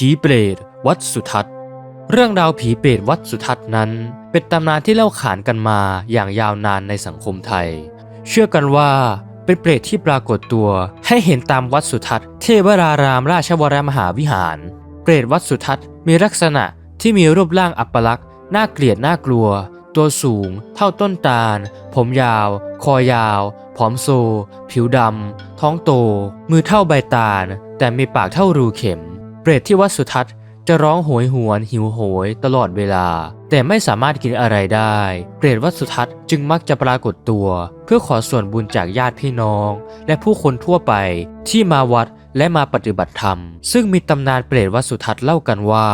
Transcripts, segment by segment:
ผีเปรตวัดสุทัศน์ เรื่องราวผีเปรตวัดสุทัศน์นั้น เป็นตำนานที่เล่าขานกันมาอย่างยาวนานในสังคมไทย เชื่อกันว่าเป็นเปรตที่ปรากฏตัวให้เห็นตามวัดสุทัศน์เทวรารามราชวรมหาวิหาร เปรตวัดสุทัศน์มีลักษณะที่มีรูปร่างอัปลักษณ์น่าเกลียดน่ากลัว ตัวสูง เท่าต้นตาล ผมยาว คอยาว ผอมโซ ผิวดำ ท้องโต มือเท่าใบตาล แต่มีปากเท่ารูเข็ม เปรตที่วัดสุทัศน์จะร้องโหยหวนหิวโหยตลอดเวลา แต่ไม่สามารถกินอะไรได้ เปรตวัดสุทัศน์จึงมักจะปรากฏตัว เพื่อขอส่วนบุญจากญาติพี่น้อง และผู้คนทั่วไปที่มาวัดและมาปฏิบัติธรรม ซึ่งมีตำนานเปรตวัดสุทัศน์เล่ากันว่า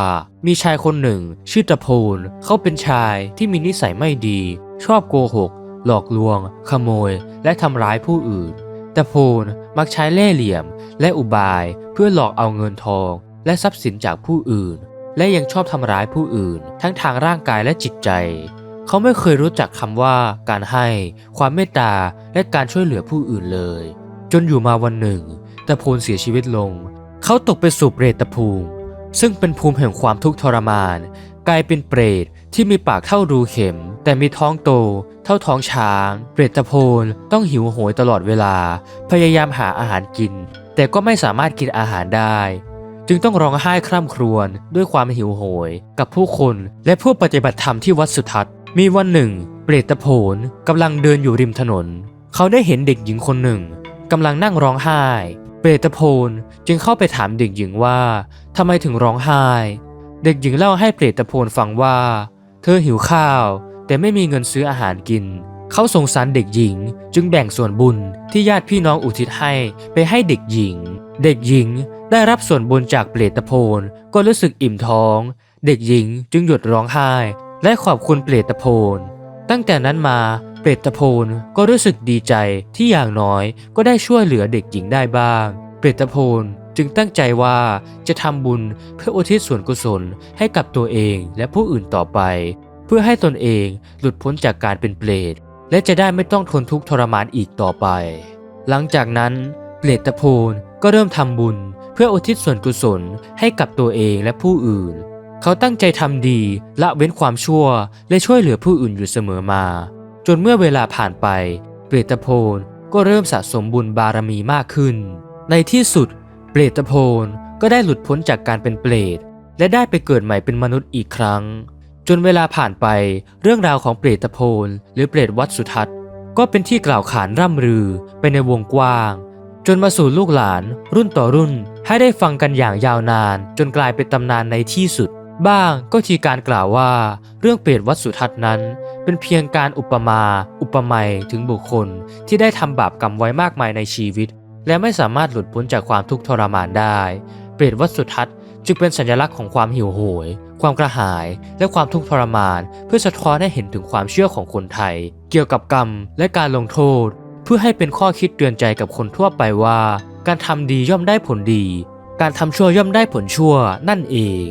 มีชายคนหนึ่ง ชื่อตะโพนเขาเป็นชายที่มีนิสัยไม่ดี ชอบโกหก หลอกลวง ขโมย และทำร้ายผู้อื่นตะโพนมักใช้เล่ห์เหลี่ยม และอุบายเพื่อหลอกเอาเงินทอง และทรัพย์สินจากผู้อื่น และยังชอบทำร้ายผู้อื่น ทั้งทางร่างกายและจิตใจ เขาไม่เคยรู้จักคำว่าการให้ ความเมตตา และการช่วยเหลือผู้อื่นเลย จนอยู่มาวันหนึ่ง ตะโพนเสียชีวิตลง เขาตกไปสู่เปรตภูมิ ซึ่งเป็นภูมิแห่งความทุกข์ทรมาน กลายเป็นเปรตที่มีปากเท่ารูเข็ม แต่มีท้องโต เท่าท้องช้าง เปรตตะโพนต้องหิวโหยตลอดเวลา พยายามหาอาหารกิน แต่ก็ไม่สามารถกินอาหารได้ จึงต้องร้องไห้คร่ำครวญด้วยความหิวโหย กับผู้คนและผู้ปฏิบัติธรรมที่วัดสุทัศน์ มีวันหนึ่ง เปรตโพนกำลังเดินอยู่ริมถนน เขาได้เห็นเด็กหญิงคนหนึ่งกำลังนั่งร้องไห้ เปรตโพนจึงเข้าไปถามเด็กหญิงว่าทำไมถึงร้องไห้ เด็กหญิงเล่าให้เปรตโพนฟังว่า เธอหิวข้าว แต่ไม่มีเงินซื้ออาหารกิน เขาสงสารเด็กหญิง จึงแบ่งส่วนบุญที่ญาติพี่น้องอุทิศให้ไปให้เด็กหญิง เด็กหญิงได้รับส่วนบุญจากเปรตโพนก็รู้สึกอิ่มท้อง เด็กหญิงจึงหยุดร้องไห้ และขอบคุณเปรตโพนตั้งแต่นั้นมาเปรตโพนก็รู้สึกดีใจที่อย่างน้อยก็ได้ช่วยเหลือเด็กหญิงได้บ้าง เปรตโพนจึงตั้งใจว่าจะทำบุญเพื่ออุทิศส่วนกุศลให้กับตัวเองและผู้อื่นต่อไป เพื่อให้ตนเองหลุดพ้นจากการเป็นเปรต และจะได้ไม่ต้องทนทุกข์ทรมานอีกต่อไป หลังจากนั้นเปรตโพนก็เริ่มทำบุญ เพื่ออุทิศส่วนกุศลให้กับตัวเองและผู้อื่น เขาตั้งใจทำดีละเว้นความชั่วและช่วยเหลือผู้อื่นอยู่เสมอมา จนเมื่อเวลาผ่านไป เปรตโพนก็เริ่มสะสมบุญบารมีมากขึ้น ในที่สุด เปรตโพนก็ได้หลุดพ้นจากการเป็นเปรตและได้ไปเกิดใหม่เป็นมนุษย์อีกครั้ง จนเวลาผ่านไปเรื่องราวของเปรตโพนหรือเปรตวัดสุทัศน์ ก็เป็นที่กล่าวขานร่ำลือไปในวงกว้าง จนมาสู่ลูกหลาน รุ่นต่อรุ่น ให้ได้ฟังกันอย่างยาวนาน จนกลายเป็นตำนานในที่สุด บ้างก็ทีการกล่าวว่า เรื่องเปรตวัดสุทัศน์นั้น เป็นเพียงการอุปมา อุปไมยถึงบุคคลที่ได้ทำบาปกรรมไว้มากมายในชีวิต และไม่สามารถหลุดพ้นจากความทุกข์ทรมานได้ เปรตวัดสุทัศน์ จึงเป็นสัญลักษณ์ของความหิวโหย ความกระหาย และความทุกข์ทรมาน เพื่อสะท้อนให้เห็นถึงความเชื่อของคนไทย เกี่ยวกับกรรมและการลงโทษ เพื่อให้เป็นข้อคิดเตือนใจกับคนทั่วไปว่า การทำดีย่อมได้ผลดี การทำชั่วย่อมได้ผลชั่วนั่นเอง